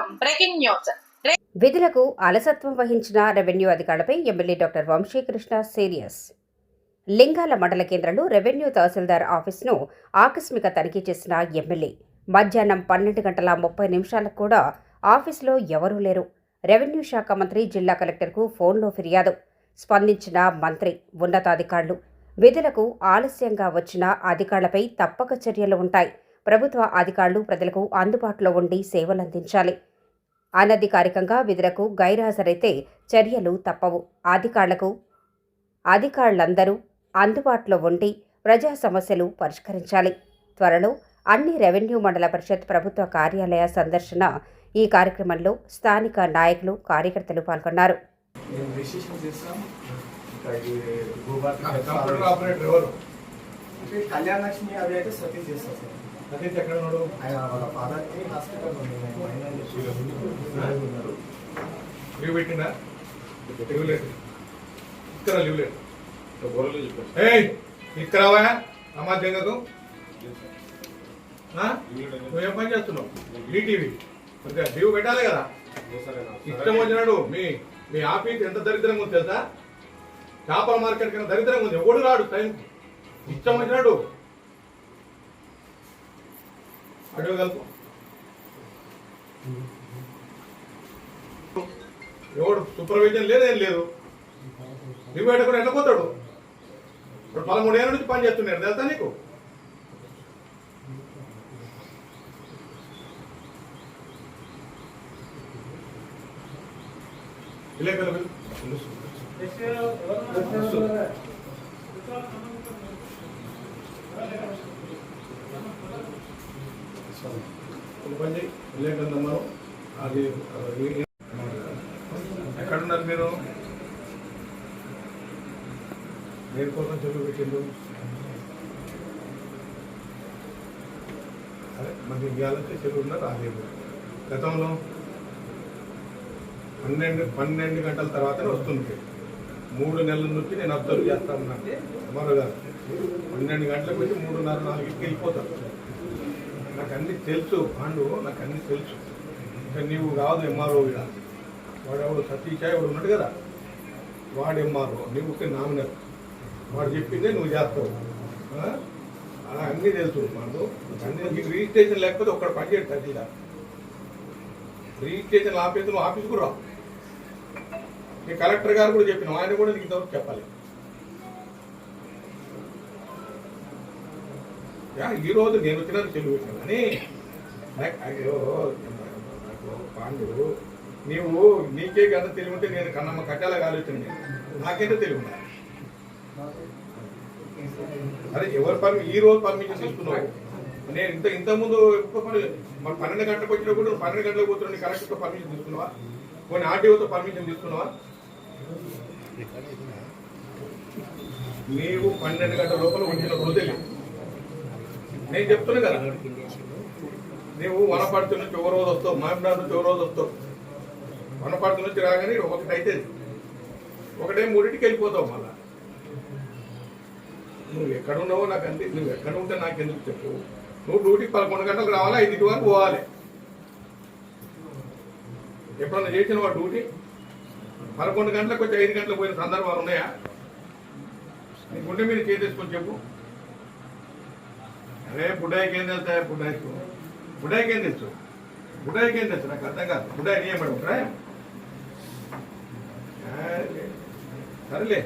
Welcome breaking news. విధులకు అలసత్వం వహించిన రెవెన్యూ అధికారులపై MLA doctor Vamsikrishna serious. Lingala మండల కేంద్రంలో రెవెన్యూ తహసీల్దార్ ఆఫీస్ను ఆకస్మిక తనిఖీ చేసిన ఎమ్మెల్యే. మధ్యాహ్నం పన్నెండు గంటల ముప్పై నిమిషాలకు కూడా ఆఫీసులో ఎవరూ లేరు. రెవెన్యూ శాఖ మంత్రి జిల్లా కలెక్టర్కు ఫోన్లో ఫిర్యాదు. స్పందించిన మంత్రి ఉన్నతాధికారులు. విధులకు ఆలస్యంగా వచ్చిన అధికారులపై తప్పక చర్యలు ఉంటాయి. ప్రభుత్వ అధికారులు ప్రజలకు అందుబాటులో ఉండి సేవలందించాలి. అనధికారికంగా విధులకు గైర్హాజరైతే చర్యలు తప్పవు. అధికారులకు అధికారులందరూ అందుబాటులో ఉండి ప్రజా సమస్యలు పరిష్కరించాలి. త్వరలో అన్ని రెవెన్యూ మండల పరిషత్ ప్రభుత్వ కార్యాలయ సందర్శన ఈ కార్యక్రమంలో స్థానిక నాయకులు కార్యకర్తలు పాల్గొన్నారు. ఆపరేటర్ ఎవరు? అంటే కళ్యాణ లక్ష్మి అవి అయితే సతీష్ చేస్తారు. సార్ సతీష్ ఎక్కడ ఉన్నాడు? ఆయన వాళ్ళ ఫాదర్కి హాస్పిటల్ ఉంది ఆయన ఉన్నారు లీవ్ పెట్టిందా లీవ్ లేదు. ఇక్కడ లీవ్ లేదు. గొర్రెలు చెప్పారు ఏయ్! ఇక్కడ రావా? అమ్మా ఆ? నువ్వేం పని చేస్తున్నావు? ఈటీవీ. కొద్దిగా లీవ్ పెట్టాలి కదా? ఇష్టం వచ్చినాడు. మీ మీ ఆఫీస్ ఎంత దరిద్రంగా ఉంది తెలుసా? చేపల మార్కెట్ కన్నా దరిద్రంగా ఉంది. ఎవడు రాడు టైం ఇష్టం వచ్చినాడు అడవి కలుపు. ఎవడు సూపర్విజన్ లేదేం. లేదు నువ్వు కూడా వెళ్ళిపోతాడు ఇప్పుడు పదమూడు ఏళ్ళ నుంచి పని చేస్తున్నాడు తెలుసా నీకు? విలేకరులు పిలు. ఒక పని విలేకరులు అది ఎక్కడున్నారు మీరు? దేని కోసం చెరువు పెట్టిండు అదే మనకి ఇవ్వాలంటే చెరువు ఉన్నారు రాలేదు. గతంలో పన్నెండు పన్నెండు గంటల తర్వాతనే వస్తుంది మూడు నెలల నుంచి నేను అబ్జర్వ్ చేస్తా ఉన్నా. మరో గారు పన్నెండు గంటలకు వచ్చి మూడున్నర నాలుగుకి వెళ్ళిపోతాను నాకు అన్ని తెలుసు పాండు నాకు అన్ని తెలుసు. ఇంకా నీవు కాదు ఎంఆర్ఓ ఇక్కడ వాడు ఎవడు సతీష్ ఎవడు ఉన్నాడు కదా. వాడు ఎంఆర్ఓ నీవు నామినర్ వాడు చెప్పిందే నువ్వు చేస్తావు. అలా అన్నీ తెలుసు పాండు. అన్ని నీకు రిజిస్ట్రేషన్ లేకపోతే ఒక్కడ పని చేయడు తగ్గిలా రిజిస్ట్రేషన్ ఆఫీస్ నువ్వు ఆఫీస్కు రావు. ఈ కలెక్టర్ గారు కూడా చెప్పిన. ఆయన కూడా నీకు ఇంతవరకు చెప్పాలి. యా, ఈ రోజు నేను వచ్చినాను తెలుగు కానీ అయ్యో పాండు నీవు నీకే కన్నా తెలివి ఉంటే నేను కన్నమ్మ కట్టాల ఆలోచన నాకేంటో తెలివి ఉందా అరే ఎవరు పర్మి ఈ రోజు పర్మిషన్ తీసుకున్నావు? నేను ఇంత ఇంతకుముందు ఎక్కువ పని మరి పన్నెండు గంటలకు వచ్చినప్పుడు పన్నెండు గంటలకు పోతున్నా కలెక్టర్తో పర్మిషన్ తీసుకున్నావా? కొన్ని ఆర్టీఓతో పర్మిషన్ తీసుకున్నావా? నీవు పన్నెండు గంటల లోపల వచ్చిన తెలియదు నేను చెప్తున్నా కదా నీవు వనపర్తి నుంచి ఒక రోజు వస్తావు మామిడాడు నుంచి ఒక రోజు వస్తావు వనపర్తి నుంచి రాగానే ఒకటి అయితే ఒకటే మూడింటికి వెళ్ళిపోతావు మళ్ళా. నువ్వు ఎక్కడ ఉన్నావో నాకు అంతే నువ్వు ఎక్కడ ఉంటే నాకు ఎందుకు చెప్పు? నువ్వు డ్యూటీకి పదకొండు గంటలకు రావాలా? ఐదుటి వరకు పోవాలి. ఎప్పుడన్నా చేసిన వా డ్యూటీ? పదకొండు గంటలకు వచ్చి ఐదు గంటలకు పోయిన సందర్భాలు ఉన్నాయా? నీ గుండె మీద చేసేసుకొని చెప్పు. అరే బుడ్డాయికి ఏం తెలుసా బుడ్డాయికు? బుడ్డాయికి ఏం తెలుసు? బుడ్డాయికి ఏం తెలుసు? నాకు అర్థం కాదు. బుడ్డాయి నీ ఏమడు ఉంటారా? సరేలే.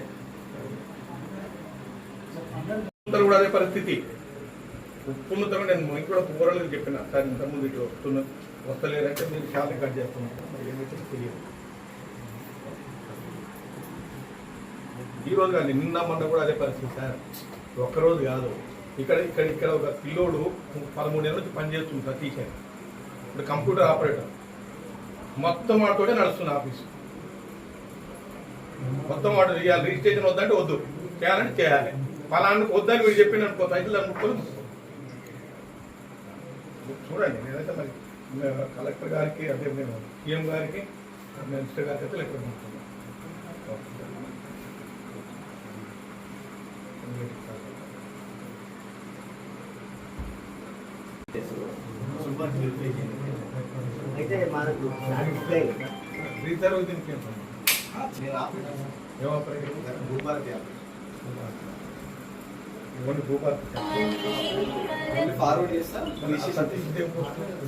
అందరూ కూడా అదే పరిస్థితి. ఉప్పున్నతో నేను ఇంట్లో కూరలు చెప్పిన. సార్ ఇంతకుముందు ఇటు వస్తున్నా వస్తలేరంటే మీరు చాలా కట్ చేస్తున్నారు. ఏమైతే తెలియదు. ఈ రోజు కాదు నిన్న మొన్న కూడా అదే పరిస్థితి సార్. ఒక్కరోజు కాదు. ఇక్కడ ఇక్కడ ఇక్కడ ఒక పిల్లోడు పదమూడు నెలల నుంచి పనిచేస్తుంది సతీష్ అని ఇప్పుడు కంప్యూటర్ ఆపరేటర్. మొత్తం వాడితోనే నడుస్తుంది ఆఫీసు. మొత్తం వాడు చేయాలి రిజిస్ట్రేషన్ వద్దంటే వద్దు. చేయాలంటే చేయాలి. ఫలానికి వద్దని మీరు చెప్పింది అనుకో సైకిల్ అనుకోని చూడండి. నేనైతే మరి కలెక్టర్ గారికి అదే మేము సీఎం గారికి మినిస్టర్ గారికి అయితే లెక్క పంపుతున్నాను. సుబ్బాకి వెరిఫై చేయండి అయితే మనకు సాటిస్ఫై రీసర్వ్ దీనికి ఏం పని? నేను ఆపరేటర్ ఏం ఆపరేటర్? భూభారతి ఇవన్నీ భూపాల్ ఫార్వర్డ్ చేస్తా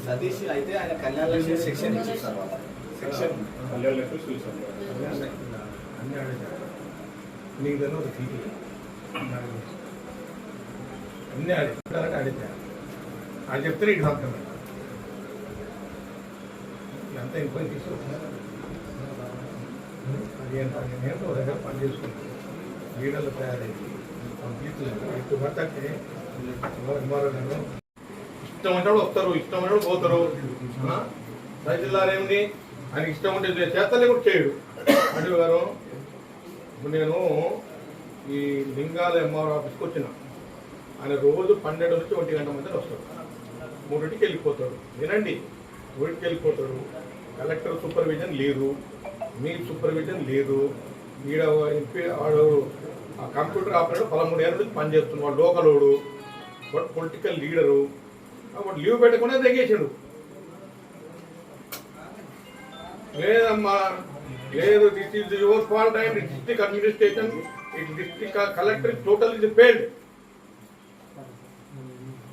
సతీష్ అయితే ఆయన కళ్యాణ లక్ష్మి సెక్షన్ ఇచ్చింది సార్ వాళ్ళు సెక్షన్ అన్నీ నీకు తెలియదు సీటీ అన్నీ అడిగారంటే అడిగారు అని చెప్తే ఇటు సంతకం ఎంత ఇంకొని తీసుకుంటున్నారు అది నేను దగ్గర పని చేసుకుంటాను లీడర్లు తయారైంది. పంపించలేదు ఇటు పట్టకే మరో ఇష్టం అంటే వస్తారు ఇష్టం అంటే పోతారు. తహసీల్దారేమిటి తహసీల్దార్ ఆయనకి ఇష్టం ఉంటే చేతలే కూడా చేయడు. అడివి గారు ఇప్పుడు నేను ఈ లింగాల ఎంఆర్ ఆఫీస్కి వచ్చిన. ఆయన రోజు పన్నెండు నుంచి ఒంటి గంట మధ్యలో వస్తాడు. మూడింటికి వెళ్ళిపోతాడు. వినండి మూడింటికి వెళ్ళిపోతాడు. కలెక్టర్ సూపర్విజన్ లేదు మీ సూపర్విజన్ లేదు. ఈడ ఎంపీ వాడు ఆ కంప్యూటర్ ఆపరేటర్ పదమూడు ఏళ్ళ నుంచి పనిచేస్తున్నాడు లోకలోడు. వాడు పొలిటికల్ లీడరు. వాడు లీవ్ పెట్టకుండా తెగేసాడు లేదమ్మా లేదు this is your fault and district administration it district collector total is failed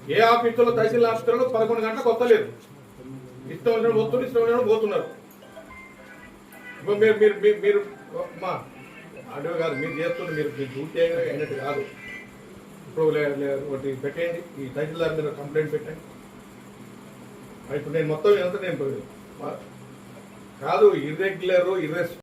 ఏ ఆఫీసులో తహసీల్ ఆఫీసులో పదకొండు గంటలకు వస్తలేదు ఇష్టం వచ్చిన వస్తున్నారు ఇష్టం వచ్చిన పోతున్నారు. ఇప్పుడు మీరు మీరు మీరు- మీరు మా అడవి కాదు మీరు చేస్తున్నారు మీరు మీరు డ్యూటీ అయినట్టు కాదు. ఇప్పుడు లే- ఒకటి పెట్టండి ఈ తహసీల్దార్ మీద కంప్లైంట్ పెట్టండి. ఇప్పుడు నేను మొత్తం ఎంత నేను కాదు ఇర్రెగ్యులర్ ఇర్రెస్